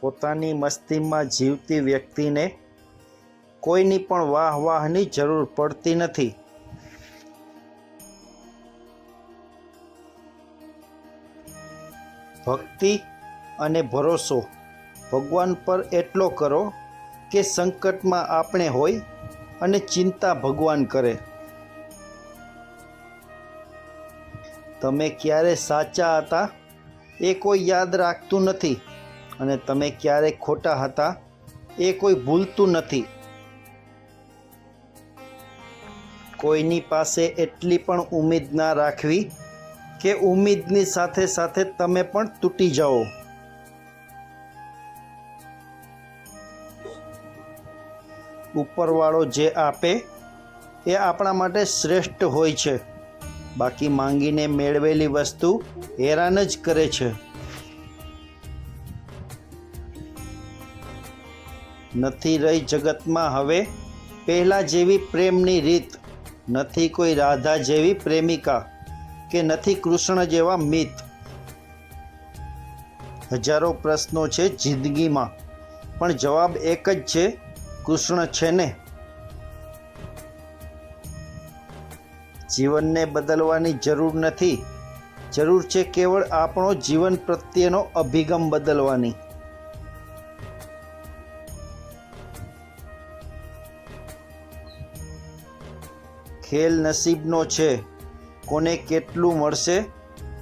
પોતાની મસ્તીમાં જીવતી વ્યક્તિને કોઈની પણ વાહ વાહની જરૂર પડતી નથી. ભક્તિ અને ભરોસો ભગવાન પર એટલો કરો કે સંકટમાં આપણે હોય અને ચિંતા ભગવાન કરે. તમે ક્યારે સાચા હતા? એ કોઈ યાદ રાખતું નથી. અને તમે ક્યારે ખોટા હતા, એ કોઈ ભૂલતું નથી. કોઈની પાસે એટલી પણ ઉમેદ ના રાખવી કે ઉમેદની સાથે સાથે તમે પણ તૂટી જાઓ. ઉપરવાળો જે આપે, એ આપણા માટે શ્રેષ્ઠ હોય છે. બાકી માંગીને મેળવેલી વસ્તુ હેરાન જ કરે છે. નથી રહી જગતમાં હવે પહેલાં જેવી પ્રેમની રીત, નથી કોઈ રાધા જેવી પ્રેમિકા કે નથી કૃષ્ણ જેવા મિત. હજારો પ્રશ્નો છે જિંદગીમાં, પણ જવાબ એક જ છે, કૃષ્ણ છે ને? જીવનને બદલવાની જરૂર નથી. જરૂર છે કેવળ આપણો જીવન પ્રત્યેનો અભિગમ બદલવાની. ખેલ નસીબનો છે. કોને કેટલું મળશે?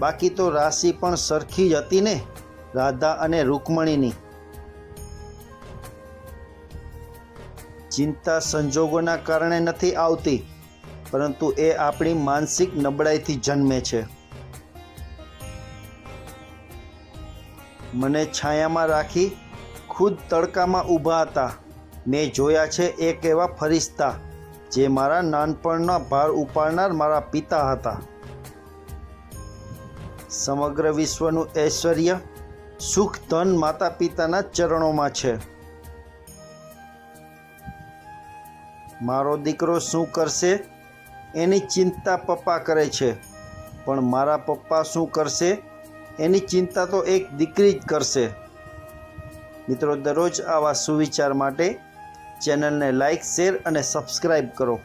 બાકી તો રાશિ પણ સરખી જ હતી ને? રાધા અને રૂકમણીની. ચિંતા સંજોગોના કારણે નથી આવતી. પરંતુ એ આપણી માનસિક નબળાઈથી જન્મે છે. મને છાયામાં રાખી ખુદ તડકામાં ઊભા હતા. મેં જોયા છે એક એવા ફરિશ્તા જે મારા નાનપણના ભાર ઉપાડનાર મારા પિતા હતા. સમગ્ર વિશ્વનું ઐશ્વર્ય સુખ, ધન માતા પિતાના ચરણોમાં છે. મારો દીકરો શું કરશે? એની ચિંતા પપ્પા કરે છે. પણ મારા પપ્પા શું કરશે? એની ચિંતા તો એક દીકરી જ કરશે. મિત્રો, દરરોજ આવા સુવિચાર માટે ચેનલને લાઈક, શેર અને સબસ્ક્રાઈબ કરો.